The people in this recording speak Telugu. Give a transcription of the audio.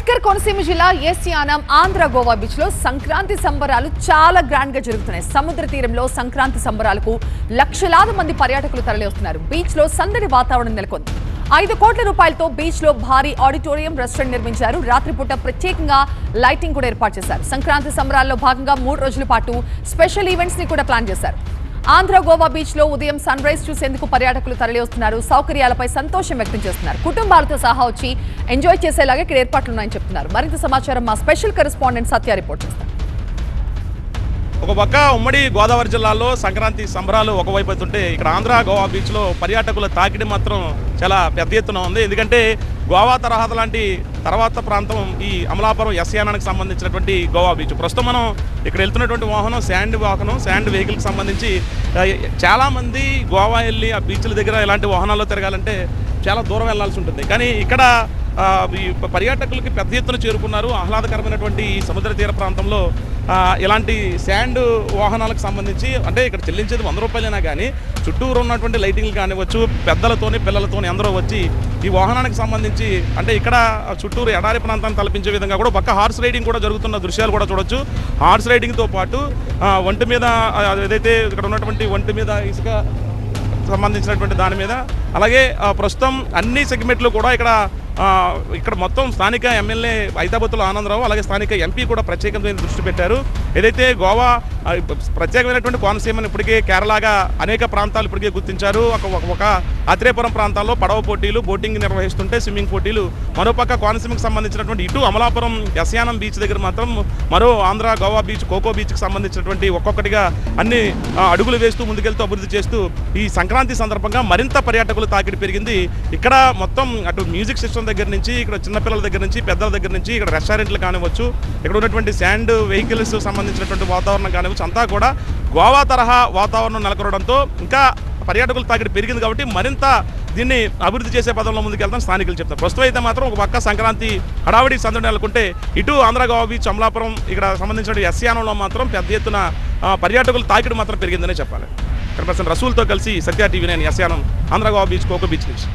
అంబేద్కర్ కోనసీమ జిల్లా ఏసియానం ఆంధ్ర గోవా బీచ్లో సంక్రాంతి సంబరాలు చాలా గ్రాండ్గా జరుగుతున్నాయి. సముద్ర తీరంలో సంక్రాంతి సంబరాలకు లక్షలాది మంది పర్యాటకులు తరలివస్తున్నారు. బీచ్లో సందడి వాతావరణం నెలకొంది. ఐదు కోట్ల రూపాయలతో బీచ్లో భారీ ఆడిటోరియం రెస్టారెంట్ నిర్మించారు. రాత్రిపూట ప్రత్యేకంగా లైటింగ్ కూడా ఏర్పాటు చేశారు. సంక్రాంతి సంబరాల్లో భాగంగా మూడు రోజుల పాటు స్పెషల్ ఈవెంట్స్ని కూడా ప్లాన్ చేశారు. ఆంధ్ర గోవా బీచ్లో ఉదయం సన్ రైజ్ చూసేందుకు పర్యాటకులు తరలి వస్తున్నారు సౌకర్యాలపై సంతోషం వ్యక్తం చేస్తున్నారు. కుటుంబాలతో సహా వచ్చి ఎంజాయ్ చేసేలాగా ఇక్కడ ఏర్పాట్లు ఉన్నాయని చెప్తున్నారు. మరింత సమాచారం మా స్పెషల్ కరెస్పాండెంట్ సత్య రిపోర్ట్ చేస్తారు ఒక పక్క ఉమ్మడి గోదావరి జిల్లాలో సంక్రాంతి సంబరాలు ఒకవైపు అవుతుంటే ఇక్కడ ఆంధ్ర గోవా బీచ్లో పర్యాటకుల తాకిడి మాత్రం చాలా పెద్ద ఎత్తున ఉంది. ఎందుకంటే గోవా తరహాత లాంటి తర్వాత ప్రాంతం ఈ అమలాపురం ఎస్యానానికి సంబంధించినటువంటి గోవా బీచ్. ప్రస్తుతం మనం ఇక్కడ వెళ్తున్నటువంటి వాహనం శాండ్ వాహనం శాండ్ వెహికల్కి సంబంధించి చాలామంది గోవా వెళ్ళి ఆ బీచ్ల దగ్గర ఇలాంటి వాహనాల్లో తిరగాలంటే చాలా దూరం వెళ్ళాల్సి ఉంటుంది. కానీ ఇక్కడ ఈ పర్యాటకులకి పెద్ద ఎత్తున చేరుకున్నారు. ఆహ్లాదకరమైనటువంటి ఈ సముద్ర తీర ప్రాంతంలో ఇలాంటి శాండ్ వాహనాలకు సంబంధించి అంటే ఇక్కడ చెల్లించేది వంద రూపాయలైనా కానీ చుట్టూరు ఉన్నటువంటి లైటింగ్లు కానివ్వచ్చు పెద్దలతోని పిల్లలతోని అందరూ వచ్చి ఈ వాహనానికి సంబంధించి అంటే ఇక్కడ చుట్టూరు ఎడారి ప్రాంతాన్ని తలపించే విధంగా కూడా పక్క హార్స్ రైడింగ్ కూడా జరుగుతున్న దృశ్యాలు కూడా చూడొచ్చు. హార్స్ రైడింగ్తో పాటు ఒంటి మీద ఏదైతే ఇక్కడ ఉన్నటువంటి ఒంటి మీద ఇసుక సంబంధించినటువంటి దాని మీద అలాగే ప్రస్తుతం అన్ని సెగ్మెంట్లు కూడా ఇక్కడ ఇక్కడ మొత్తం స్థానిక ఎమ్మెల్యే ఐతాబత్తుల ఆనందరావు అలాగే స్థానిక ఎంపీ కూడా ప్రత్యేకంగా దృష్టి పెట్టారు. ఏదైతే గోవా ప్రత్యేకమైనటువంటి కోనసీమను ఇప్పటికే కేరళగా అనేక ప్రాంతాలు ఇప్పటికే గుర్తించారు. ఒక ఒక- అత్రేపురం ప్రాంతాల్లో పడవ పోటీలు బోటింగ్ నిర్వహిస్తుంటే స్విమ్మింగ్ పోటీలు మరోపక్క కోనసీమకు సంబంధించినటువంటి ఇటు అమలాపురం యశయానం బీచ్ దగ్గర మాత్రం మరో ఆంధ్ర గోవా బీచ్ కోకో బీచ్కి సంబంధించినటువంటి ఒక్కొక్కటిగా అన్ని అడుగులు వేస్తూ ముందుకెళ్తూ అభివృద్ధి చేస్తూ ఈ సంక్రాంతి సందర్భంగా మరింత పర్యాటకులు తాకిడి పెరిగింది. ఇక్కడ మొత్తం అటు మ్యూజిక్ సిస్టమ్ దగ్గర నుంచి ఇక్కడ చిన్నపిల్లల దగ్గర నుంచి పెద్దల దగ్గర నుంచి ఇక్కడ రెస్టారెంట్లు కానివ్వచ్చు ఇక్కడ ఉన్నటువంటి శాండ్ వెహికల్స్ సంబంధించినటువంటి వాతావరణం కానివ్వచ్చు అంతా కూడా గోవా తరహా వాతావరణం నెలకొనడంతో ఇంకా పర్యాటకులు తాకిడి పెరిగింది కాబట్టి మరింత దీన్ని అభివృద్ధి చేసే పదంలో ముందుకెళ్తాం స్థానికులు చెప్తారు. ప్రస్తుతం అయితే మాత్రం ఒక పక్క సంక్రాంతి హడావిడి సందడి నెలకొంటే ఇటు ఆంధ్ర గోవా బీచ్ అమలాపురం ఇక్కడ సంబంధించిన ఎస్యానంలో మాత్రం పెద్ద ఎత్తున పర్యాటకులు తాకిడి మాత్రం పెరిగిందనే చెప్పాలి. ఇక్కడ రసూల్తో కలిసి సత్య టీవీ నేను ఎస్యానం Andhra Goa beach coco beach నుంచి.